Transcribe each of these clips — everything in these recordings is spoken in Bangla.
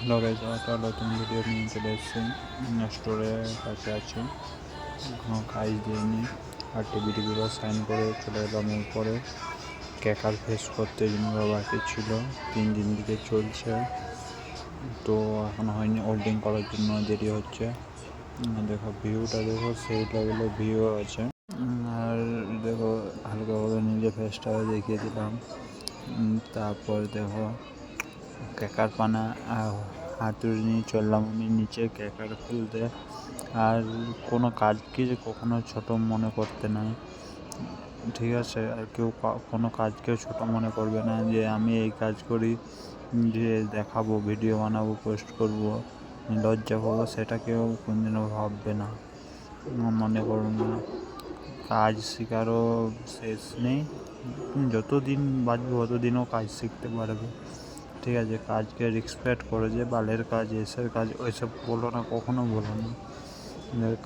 হ্যালো গাইজ একটা নতুন ভিডিও নিয়ে চলে এসেছি। স্টোরের কাছে আছে। কোনো কাজ দিইনি আর টিভি টিভিগুলো সাইন করে চলে এলাম উপরে। ক্যাকার ফেস করতে জিনিসগুলো বাকি ছিল। তিন দিন দিকে চলছে। তো এখন হয়নি হোল্ডিং করার জন্য দেরি হচ্ছে। দেখো ভিউটা দেখো, সেই লেভেলে ভিউ আছে। আর দেখো হালকা করে নিজে ফেসটাও দেখিয়ে দিলাম। তারপর দেখো ক্যাকার পানা আহ, হাতুড়ি নিয়ে চললাম আমি নিচে ক্যাকার খুলতে। আর কোনো কাজকে যে কখনো ছোট মনে করতে নাই। ঠিক আছে আর কেউ কোনো কাজকেও ছোট মনে করবে না যে আমি এই কাজ করি যে দেখাবো ভিডিও বানাবো পোস্ট করব লজ্জা পাবো সেটা কেউ কোনদিনও ভাববে না মনে করুন না। কাজ শেখারও শেষ নেই। তুমি যতদিন বাঁচবে ততদিনও কাজ শিখতে পারবে। ঠিক আছে, কাজকে রেসপেক্ট করো যে, বালের কাজ, এসের কাজ, ওইসব বলো না, কখনো বলো না।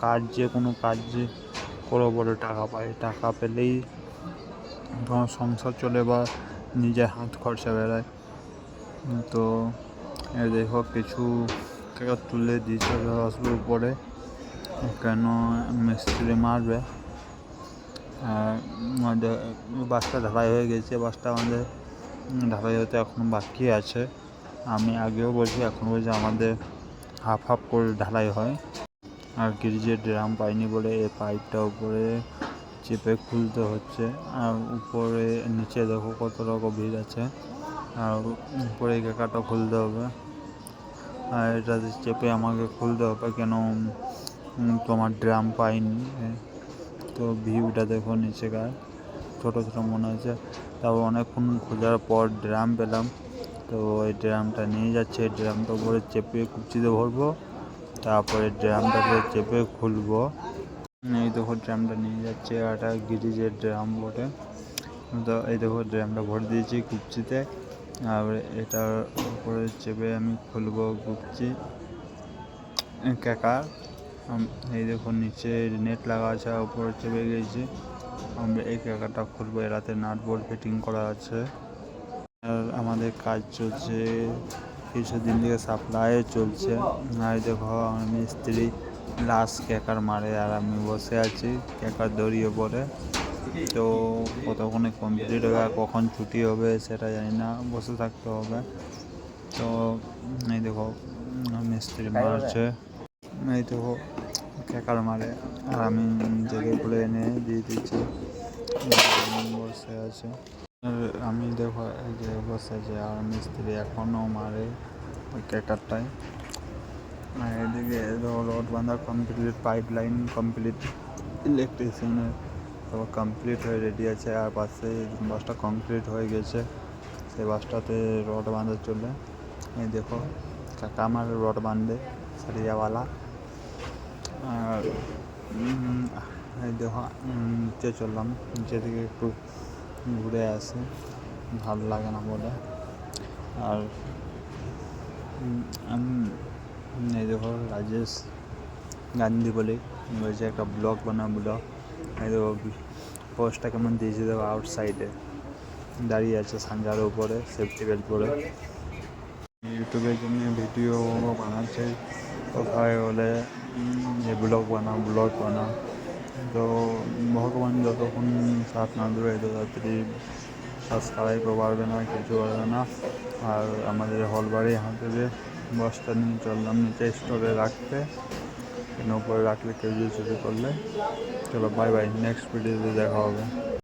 কাজ যে কোনো কাজ যে করো বলে টাকা পায়। টাকা পেলেই তোমার সংসার চলে বা নিজের হাত খরচা বেড়ায়। তো দেখো, কিছু টাকা তুলে দিয়েছে আসবে উপরে। কেন মিস্ত্রি মারবে? বাসটা ঢালাই হয়ে গেছে, বাসটা আমাদের ঢালাই হতে এখন বাকি আছে। আমি আগেও বলছি, এখন বলছি আমাদের হাফ হাফ করে ঢালাই হয়। আর গ্রিজের ড্রাম পাইনি বলে এই পাইপটা উপরে চেপে খুলতে হচ্ছে। আর উপরে, নিচে দেখো কত রকম ভিড় আছে। আর উপরে কাকাটা খুলতে হবে। আর এটা চেপে আমাকে খুলতে হবে কেন তোমার ড্রাম পাইনি। তো ভিউটা দেখো নিচে গায়ে ছোটো ছোটো মনে হচ্ছে তারপর অনেকক্ষণ খোঁজার পর ড্রাম পেলাম। তো ওই ড্রামটা নিয়ে যাচ্ছে। এই ড্রামটা উপরে চেপে কুচিতে ভরবো। তারপরে ড্রামটাকে চেপে খুলবো। এই দেখো ড্রামটা নিয়ে যাচ্ছে একটা গিরিজের ড্রাম বটে। তো এই দেখো ড্রামটা ভরে দিয়েছি কুপচিতে আর এটার উপরে চেপে আমি খুলবো কুপচি কাকা এই দেখো নিচে নেট লাগা আছে, উপরে চেপে গেছি। আমরা এই ক্যাকারটা খুলবো। এরাতে নাট বোল্ট ফিটিং করা আছে। আর আমাদের কাজ চলছে, কিছুদিন থেকে সাপ্লাই চলছে। আর দেখো, আমার মিস্ত্রি লাস্ট ক্যাকার মারে আর আমি বসে আছি ক্যাকার দড়িয়ে পড়ে তো কতক্ষণে কমপ্লিট হবে কখন ছুটি হবে সেটা জানি না, বসে থাকতে হবে। তো এই দেখো, মিস্ত্রি মারছে। এই দেখো ক্যাকার মারে। আর আমি জেগে খুলে এনে দিয়ে দিচ্ছি। বসে আছে আমি দেখো যে বসে আছে আর মিস্ত্রি এখনও মারে ওই ক্যাকারটায় আর এদিকে রড বাঁধা কমপ্লিট পাইপ লাইন কমপ্লিট ইলেকট্রিশিয়ানের সব কমপ্লিট হয়ে রেডি আছে। আর পাশে বাসটা কমপ্লিট হয়ে গেছে। সেই বাসটাতে রড বাঁধা চলে। এই দেখো, কাকা আমার রড বাঁধে সারিয়াওয়ালা। দেখো নিচে চললাম। নিচে থেকে একটু ঘুরে আসি। ভালো লাগে না বলে। আর আমি, এই দেখো, রাজেশ গান্ধী বলে বলছে একটা ব্লগ বানা ব্লগ এই দেখো, পোস্টটা কেমন দিয়েছে, দেখো আউটসাইডে দাঁড়িয়ে আছে সানজার উপরে সেফটি বেল্ট পরে। ইউটিউবের জন্য ভিডিও বানাচ্ছে। কোথায় হলে যে ব্লগ বানা ব্লগ বানা তো ভগবান যতক্ষণ সাথ না দেবে তত তাড়াতাড়ি সাবস্ক্রাইব পারবে না, কিছু পারবে না। আর আমাদের হল বাড়ি হাতে দিয়ে বস্তা নিয়ে চললাম, নিচে স্টোরে রাখতে। কেন উপরে রাখলে কেউ যদি চুরি করলে? চলো বাই বাই নেক্সট ভিডিওতে দেখা হবে।